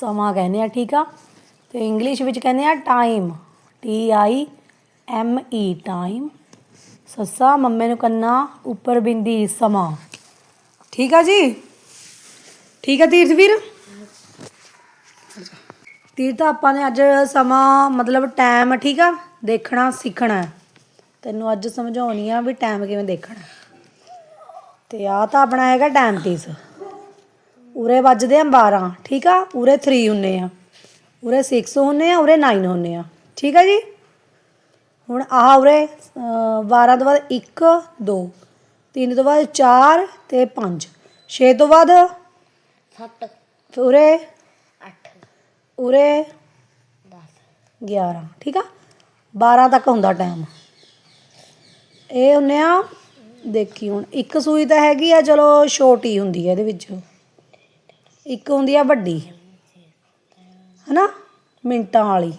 ਸਮਾਂ ਕਹਿੰਦੇ ਆ, ਠੀਕ ਆ? ਤੇ ਇੰਗਲਿਸ਼ ਵਿੱਚ ਕਹਿੰਦੇ ਆ time T I M E time ਸੱਸਾ, ਮੰਮੇ ਨੂੰ ਕੰਨਾ, ਉੱਪਰ ਬਿੰਦੀ, ਸਮਾਂ। ਠੀਕ ਆ ਜੀ? ਠੀਕ ਆ ਤੀਰਥਵੀਰ ਤੀਰਥ, ਆਪਾਂ ਨੇ ਅੱਜ ਸਮਾਂ, ਮਤਲਬ ਟਾਈਮ ਠੀਕ ਆ? ਦੇਖਣਾ, ਸਿੱਖਣਾ। ਤੈਨੂੰ ਅੱਜ ਸਮਝਾਉਣੀ ਆ ਵੀ ਟਾਈਮ ਕਿਵੇਂ ਦੇਖਣਾ। ਤੇ ਆ ਤਾਂ ਆਪਣਾ ਹੈਗਾ ਟਾਈਮ ਪੀਸ ਉਰੇ ਵੱਜਦੇ ਆ 12 ਠੀਕ ਆ? ਉਰੇ 3 ਹੁੰਨੇ ਆ। ਉਰੇ 6 ਹੁੰਨੇ ਆ ਉਰੇ 9 ਹੁੰਨੇ ਆ। ਠੀਕ ਆ ਜੀ? ਹੁਣ ਆ ਉਰੇ ਅਹ, 12 ਤੋਂ ਬਾਅਦ 1 2 3 ਤੋਂ ਬਾਅਦ 4 ਤੇ 5 6 ਤੋਂ ਬਾਅਦ 7 ਉਰੇ 8 ਉਰੇ 10 11 ਠੀਕ ਆ? 12 ਤੱਕ ਹੁੰਦਾ ਟਾਈਮ ਇਹ ਹੁੰਨੇ ਆ ਦੇਖੀ ਹੁਣ ਇੱਕ ਸੂਈ ਤਾਂ ਹੈਗੀ ਆ ਚਲੋ ਛੋਟੀ ਹੁੰਦੀ ਹੈ ਇਹਦੇ ਵਿੱਚ। ਇੱਕ ਹੁੰਦੀ ਆ ਵੱਡੀ ਹਨਾ? ਮਿੰਟਾਂ ਵਾਲੀ।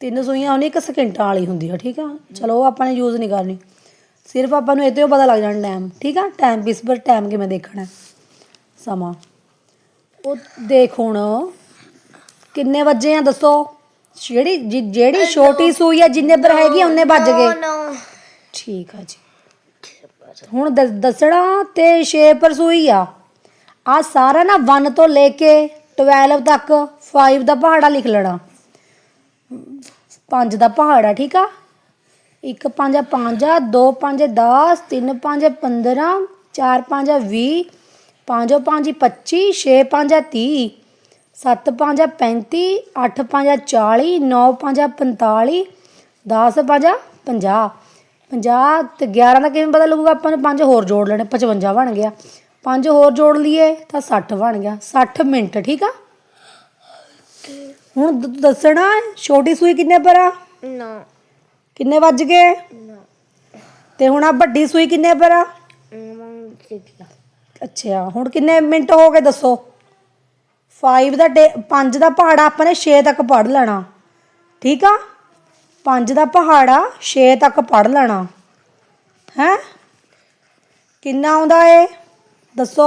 ਤਿੰਨ ਸੂਈਆਂ ਹੁੰਦੀਆਂ ਇੱਕ ਸਕਿੰਟਾਂ ਵਾਲੀ ਹੁੰਦੀ ਆ ਠੀਕ ਆ? ਚਲੋ ਉਹ ਆਪਾਂ ਨੇ ਯੂਜ਼ ਨਹੀਂ ਕਰਨੀ। ਸਿਰਫ ਆਪਾਂ ਨੂੰ ਇਹ ਤੋਂ ਪਤਾ ਲੱਗ ਜਾਣਾ ਟਾਈਮ ਠੀਕ ਆ? ਟਾਈਮ ਪੀਸ ਪਰ ਟਾਈਮ ਕਿਵੇਂ ਦੇਖਣਾ ਸਮਾਂ। ਉਹ ਦੇਖ ਹੁਣ ਕਿੰਨੇ ਵਜੇ ਆ ਦੱਸੋ? ਜਿਹੜੀ ਜਿ- ਜਿਹੜੀ ਛੋਟੀ ਸੂਈ ਆ ਜਿੰਨੇ ਪਰ ਹੈਗੀ ਆ, ਉਹਨੇ ਵੱਜ ਗਏ। 9 ਠੀਕ ਆ ਜੀ। ਹੁਣ ਦ- ਦੱਸਣਾ ਤੇ 6 ਪਰ ਸੂਈ ਆ। ਆ ਸਾਰਾ ਨਾ 1 ਤੋਂ ਲੈ ਕੇ 12 ਤੱਕ 5 ਦਾ ਪਹਾੜਾ ਲਿਖ ਲੈਣਾ 5 ਦਾ ਪਹਾੜਾ ਠੀਕ ਆ 1 5 5 2 5 10 3 5 15 4 5 20 5 5 25 6 5 30 7 5 35 8 5 40 9 5 45 10 5 50 50 ਤੇ 11 ਦਾ ਕਿਵੇਂ ਪਤਾ ਲੱਗੂਗਾ ਆਪਾਂ ਨੂੰ ਪੰਜ ਹੋਰ ਜੋੜ ਲੈਣੇ 55 ਬਣ ਗਿਆ ਪੰਜ ਹੋਰ ਜੋੜ ਲਈਏ ਤਾਂ 60 ਬਣ ਗਿਆ। 60 ਮਿੰਟ ਠੀਕ ਆ? ਹੁਣ ਦ- ਦੱਸਣਾ ਛੋਟੀ ਸੂਈ ਕਿੰਨੇ ਪਰ ਆ? 9 ਕਿੰਨੇ ਵੱਜ ਗਏ? 9 ਤੇ ਹੁਣ ਆ ਵੱਡੀ ਸੂਈ ਕਿੰਨੇ ਪਰ ਆ? 6 ਅੱਛਾ ਹੁਣ ਕਿੰਨੇ ਮਿੰਟ ਹੋ ਗਏ ਦੱਸੋ? 5 ਦਾ 5 ਦਾ ਪਹਾੜਾ ਆਪਾਂ ਨੇ 6 ਤੱਕ ਪੜ ਲੈਣਾ। ਠੀਕ ਆ? 5 ਦਾ ਪਹਾੜਾ 6 ਤੱਕ ਪੜ ਲੈਣਾ। ਹੈ? ਕਿੰਨਾ ਆਉਂਦਾ ਏ? ਦੱਸੋ।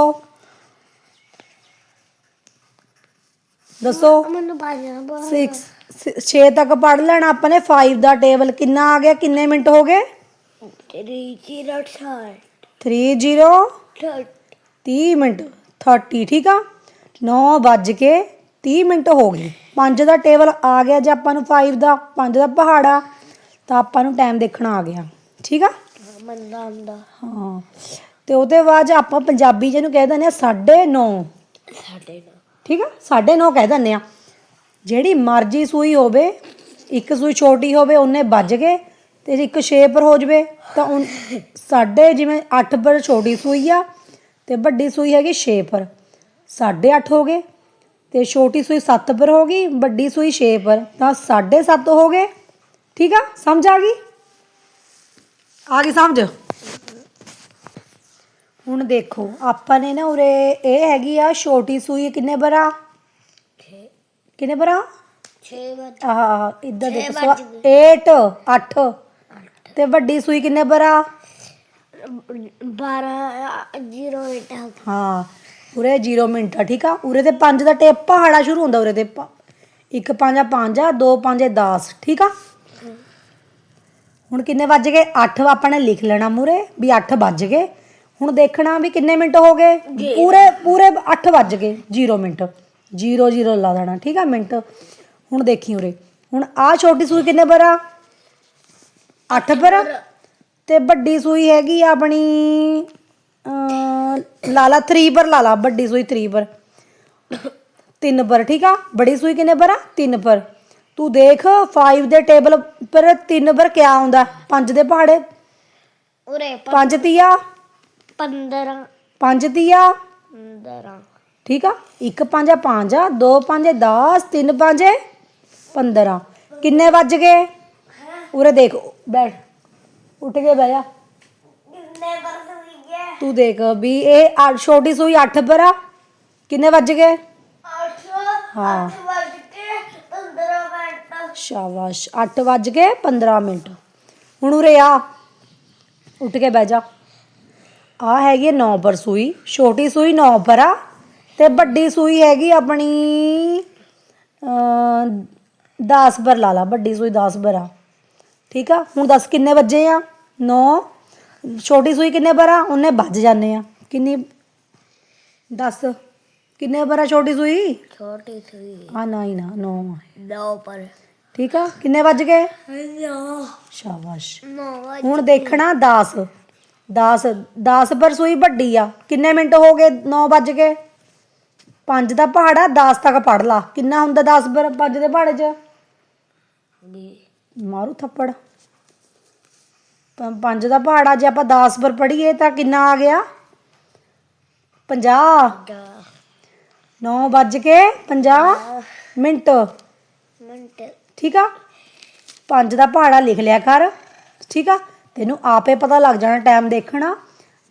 ਦੱਸੋ। ਮੈਨੂੰ ਬਾਜਣਾ ਬਾ 6 6 ਤੱਕ ਪੜ ਲੈਣਾ ਆਪਾਂ ਨੇ 5 ਦਾ ਟੇਬਲ ਕਿੰਨਾ ਆ ਗਿਆ ਕਿੰਨੇ ਮਿੰਟ ਹੋ ਗਏ? ਤੇਰੀ ਜੀਰੋ ਛਾੜ 30 30 30 ਮਿੰਟ 30 ਠੀਕ ਆ? 9 ਵੱਜ ਕੇ 30 ਮਿੰਟ ਹੋ ਗਏ। 5 ਦਾ ਟੇਬਲ ਆ ਗਿਆ ਜੇ ਆਪਾਂ ਨੂੰ 5 ਦਾ 5 ਦਾ ਪਹਾੜਾ ਤਾਂ ਆਪਾਂ ਨੂੰ ਟਾਈਮ ਦੇਖਣਾ ਆ ਗਿਆ। ਠੀਕ ਆ? ਮੰਦਾ ਹਾਂ। ਤੇ ਉਹਦੇ ਬਾਅਦ 'ਚ ਆਪਾਂ ਪੰਜਾਬੀ ਜਿਹਨੂੰ ਕਹਿ ਦਿੰਦੇ ਆ 9:30 ਸਾਡੇ ਨਾਲ ਠੀਕ ਆ? 9:30 ਕਹਿ ਦਿੰਦੇ ਆ ਜਿਹੜੀ ਮਰਜ਼ੀ ਸੂਈ ਹੋਵੇ ਇੱਕ ਸੂਈ ਛੋਟੀ ਹੋਵੇ ਉਹਨੇ ਵੱਜ ਗਏ ਤੇ ਇੱਕ 6 ਪਰ ਹੋ ਜਵੇ ਤਾਂ ਉਨ- ਸਾਢੇ ਜਿਵੇਂ 8 ਪਰ ਛੋਟੀ ਸੂਈ ਆ ਤੇ ਵੱਡੀ ਸੂਈ ਹੈਗੀ 6 ਪਰ। 8.5 ਹੋ ਗਏ ਤੇ ਛੋਟੀ ਸੂਈ 7 ਪਰ ਹੋ ਗਈ ਵੱਡੀ ਸੂਈ 6 ਪਰ। ਤਾਂ 7.5 ਹੋ ਗਏ। ਠੀਕ ਆ? ਸਮਝ ਆ ਗਈ? ਆ ਗਈ ਸਮਝ? ਹੁਣ ਦੇਖੋ ਆਪਾਂ ਨੇ ਨਾ ਉਰੇ ਇਹ ਹੈਗੀ ਆ ਛੋਟੀ ਸੂਈ ਕਿੰਨੇ ਬਰਾ? 6 ਕਿੰਨੇ ਬਰਾ? 6 ਵਜੇ ਆਹ ਇੱਧਰ ਛੇ ਦੇਖੋ ਵੱਜ 8 8 ਤੇ ਵੱਡੀ ਸੂਈ ਕਿੰਨੇ ਬਰਾ? 12 ਜ਼ੀਰੋ 8 ਹਾਂ ਉਰੇ 0 ਮਿੰਟ ਆ ਠੀਕ ਆ? ਉਰੇ ਤੇ 5 ਦਾ ਟੇਪ ਪਹਾੜਾ ਸ਼ੁਰੂ ਹੁੰਦਾ ਉਰੇ ਤੇ ਇੱਕ 5 5 ਆ 2 5 10 ਠੀਕ ਆ? ਹੁਣ ਕਿੰਨੇ ਵੱਜ ਗਏ? 8 ਆਪਾਂ ਨੇ ਲਿਖ ਲੈਣਾ ਮੂਰੇ ਵੀ 8 ਵੱਜ ਗਏ। ਹੁਣ ਦੇਖਣਾ ਵੀ ਕਿੰਨੇ ਮਿੰਟ ਹੋ ਗਏ? ਪੂਰੇ ਪੂਰੇ 8 ਵੱਜ ਗਏ 0 ਮਿੰਟ। 0 0 ਲਾ ਦੇਣਾ ਠੀਕ ਆ ਮਿੰਟ। ਹੁਣ ਦੇਖੀ ਉਰੇ। ਹੁਣ ਆ ਛੋਟੀ ਸੂਈ ਕਿੰਨੇ ਪਰ ਆ? 8 ਪਰ? ਤੇ ਵੱਡੀ ਸੂਈ ਹੈਗੀ ਆਪਣੀ ਅਹ, ਲਾ ਲਾ 3 ਪਰ ਲਾ ਲਾ ਵੱਡੀ ਸੂਈ 3 ਪਰ। 3 ਪਰ ਠੀਕ ਆ? ਬੜੀ ਸੂਈ ਕਿੰਨੇ ਪਰ ਆ? 3 ਪਰ। ਤੂੰ ਦੇਖ 5 ਦੇ ਟੇਬਲ ਪਰ 3 ਪਰ ਕਿਆ ਆਉਂਦਾ 5 ਦੇ ਪਹਾੜੇ। ਉਰੇ 5 ਤੀਆ? 15 5 ਤੀਆ? 15 ਠੀਕ ਆ? 1 5 5 2 5 10 3 5 15 ਕਿੰਨੇ ਵੱਜ ਗਏ? ਉਰੇ ਦੇਖ ਬੈਠ। ਉੱਠ ਕੇ ਬਹਿ ਜਾ। ਕਿੰਨੇ ਵਰਸ ਹੋਈ ਗਿਆ ਤੂੰ ਦੇਖ ਵੀ ਇਹ ਅੱਠ- ਛੋਟੀ ਸੂਈ 8 ਪਰ ਆ। ਕਿੰਨੇ ਵੱਜ ਗਏ? 8 ਹਾਂ। ਵੱਜ ਕੇ 15 ਮਿੰਟ। ਸ਼ਾਬਾਸ਼। 8 ਵੱਜ ਕੇ 15 ਮਿੰਟ। ਹੁਣ ਉਰੇ ਆ। ਉੱਠ ਕੇ ਬਹਿ ਜਾ। ਆ ਹੈਗੀ 9 ਪਰ ਸੂਈ ਛੋਟੀ ਸੂਈ 9 ਪਰ ਆ ਤੇ ਵੱਡੀ ਸੂਈ ਹੈਗੀ ਆਪਣੀ ਅ 10 ਪਰ ਲਾ ਲਾ ਵੱਡੀ ਸੂਈ 10 ਪਰ। ਆ ਠੀਕ ਆ? ਹੁਣ ਦੱਸ ਕਿੰਨੇ ਵੱਜੇ ਆ? 9 ਛੋਟੀ ਸੂਈ ਕਿੰਨੇ ਪਰ? ਆ ਉਹਨੇ ਵੱਜ ਜਾਂਦੇ ਆ। ਕਿੰਨੀ? ਦੱਸ। ਕਿੰਨੇ ਪਰ ਆ ਛੋਟੀ ਸੂਈ? ਛੋਟੀ ਸੂਈ। ਆ ਨਾ ਹੀ ਨਾ 9 ਦੋ ਪਰ। ਠੀਕ ਆ? ਕਿੰਨੇ ਵੱਜ ਗਏ? ਨੋ। ਸ਼ਾਬਾਸ਼। ਨੋ ਹੁਣ ਦੇਖਣਾ 10 10 10 ਪਰ ਸੂਈ ਵੱਡੀ ਆ। ਕਿੰਨੇ ਮਿੰਟ ਹੋ ਗਏ? 9 ਵੱਜ ਗਏ। 5 ਦਾ ਪਹਾੜਾ 10 ਤੱਕ ਪੜ ਲਾ। ਕਿੰਨਾ ਹੁੰਦਾ 10 ਪਰ 5 ਦੇ ਪਹਾੜੇ 'ਚ? ਮਾਰੂ ਥੱਪੜ। 5 ਦਾ ਪਹਾੜਾ ਜੇ ਆਪਾਂ 10 ਪਰ ਪੜੀਏ ਤਾਂ ਕਿੰਨਾ ਆ ਗਿਆ? 50 ਦਾ 9 ਵੱਜ ਕੇ 50 ਮਿੰਟ। ਮਿੰਟ। ਠੀਕ ਆ? 5 ਦਾ ਪਹਾੜਾ ਲਿਖ ਲਿਆ ਕਰ। ਠੀਕ ਆ? ਤੈਨੂੰ ਆਪੇ ਪਤਾ ਲੱਗ ਜਾਣਾ ਟਾਈਮ ਦੇਖਣਾ।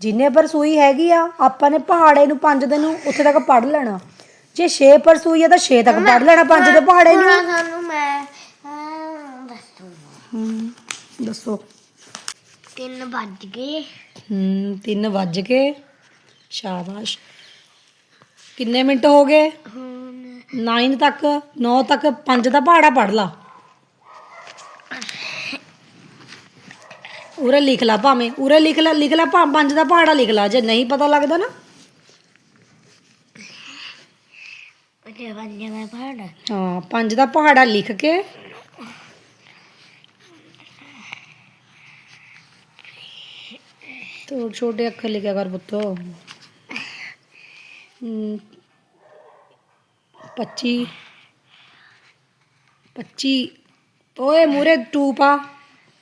ਜਿੰਨੇ ਪਰ ਸੂਈ ਹੈਗੀ ਆ ਆਪਾਂ ਨੇ ਪਹਾੜੇ ਨੂੰ 5 ਦੇ ਨੂੰ ਉੱਥੇ ਤੱਕ ਪੜ ਲੈਣਾ। ਜੇ 6 ਪਰ ਸੂਈ ਆ ਤਾਂ 6 ਤੱਕ ਪੜ ਲੈਣਾ 5 ਦੇ ਪਹਾੜੇ ਨੂੰ। ਸਾਨੂੰ ਮੈਂ ਦੱਸੂ ਤਿੰਨ ਵੱਜ ਗਏ। ਹੂੰ 3 ਵੱਜ ਕੇ ਸ਼ਾਬਾਸ਼। ਕਿੰਨੇ ਮਿੰਟ ਹੋ ਗਏ? ਹੁਣ 9 ਤੱਕ 9 ਤੱਕ 5 ਦਾ ਪਹਾੜਾ ਪੜ ਲਾ। ਉਰੇ ਲਿਖ ਲਾ ਭਾਵੇਂ ਉਰੇ ਲਿਖ ਲੈ ਲਿਖ ਲੈ ਭਾ 5 ਦਾ ਪਹਾੜਾ ਲਿਖ ਲਾ ਜੇ ਨਹੀਂ ਪਤਾ ਲੱਗਦਾ ਨਾ। ਉਹਦੇ ਵੱਜ ਗਿਆ ਪਹਾੜ। ਹਾਂ 5 ਦਾ ਪਹਾੜਾ ਲਿਖ ਕੇ। ਤੋ ਛੋਟੇ ਅੱਖਰ ਲਿਖਿਆ ਕਰ ਪੁੱਤੋ। ਹਮ, 25 25 ਓਏ ਮੂਰੇ 2 ਪਾ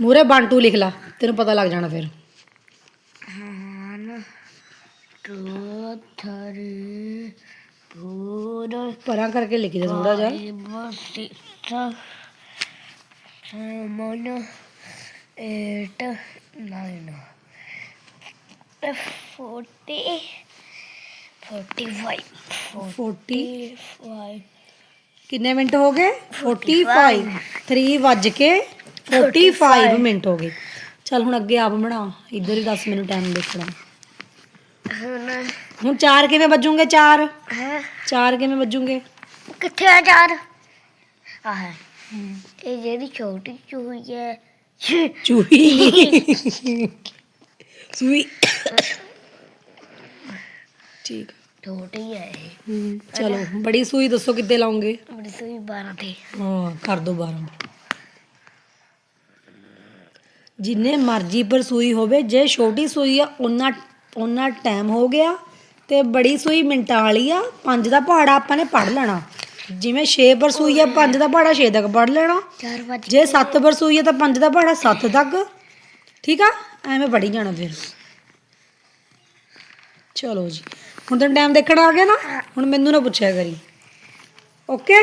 ਮੂਰੇ ਬੰਟੂ ਲਿਖ ਲਾ ਤੈਨੂੰ ਪਤਾ ਲੱਗ ਜਾਣਾ ਫਿਰ। ਪਰਾਂ ਕਰਕੇ ਲਿਖੀ ਦਾ ਥੋੜਾ ਜਿਹਾ। 6 7 8 ਕਿੰਨੇ ਮਿੰਟ ਹੋ ਗਏ? 45 3 ਵੱਜ ਕੇ 45 ਮਿੰਟ ਹੋ ਗਏ। ਚੱਲ ਹੁਣ ਅੱਗੇ ਆਪ ਬਣਾ ਇੱਧਰ ਹੀ ਦੱਸ ਮੈਨੂੰ ਟਾਈਮ ਦੇਖਣਾ। ਹੁਣ 4 ਕਿਵੇਂ ਵੱਜੂਗੇ 4 है 4 ਕਿਵੇਂ ਵੱਜੂਗੇ? ਕਿੱਥੇ ਆ ਯਾਰ ਆ ਹੈ। ਇਹ ਜਿਹੜੀ ਛੋਟੀ ਚੂਹੀ ਹੈ। ਚੂਹੀ। ਸੂਈ ਠੀਕ। ਛੋਟੀ ਹੈ ਇਹ। ਚਲੋ ਬੜੀ ਸੂਈ ਦੱਸੋ ਕਿੱਦੇ ਲਾਉਂਗੇ? ਬੜੀ ਸੋਈ 12 ਤੇ। ਹਾਂ ਕਰ ਦੋ 12 ਜਿੰਨੇ ਮਰਜ਼ੀ ਪਰ ਸੂਈ ਹੋਵੇ ਜੇ ਛੋਟੀ ਸੂਈ ਆ ਉਹਨਾਂ ਉਹਨਾਂ ਟਾਈਮ ਹੋ ਗਿਆ ਤੇ ਬੜੀ ਸੂਈ ਮਿੰਟਾਂ ਵਾਲੀ ਆ ਪੰਜ ਦਾ ਪਹਾੜਾ ਆਪਾਂ ਨੇ ਪੜ ਲੈਣਾ। ਜਿਵੇਂ 6 ਪਰ ਸੂਈ ਆ ਪੰਜ ਦਾ ਪਹਾੜਾ 6 ਤੱਕ ਪੜ ਲੈਣਾ। 4 ਵਜੇ ਜੇ 7 ਪਰ ਸੂਈ ਆ ਤਾਂ ਪੰਜ ਦਾ ਪਹਾੜਾ 7 ਤੱਕ। ਠੀਕ ਆ? ਐਵੇਂ ਪੜੀ ਜਾਣਾ ਫਿਰ। ਚਲੋ ਜੀ। ਹੁਣ ਤਾਂ ਟਾਈਮ ਦੇਖਣ ਆ ਗਿਆ ਨਾ? ਹੁਣ ਮੈਨੂੰ ਨਾ ਪੁੱਛਿਆ ਕਰੀ। ਓਕੇ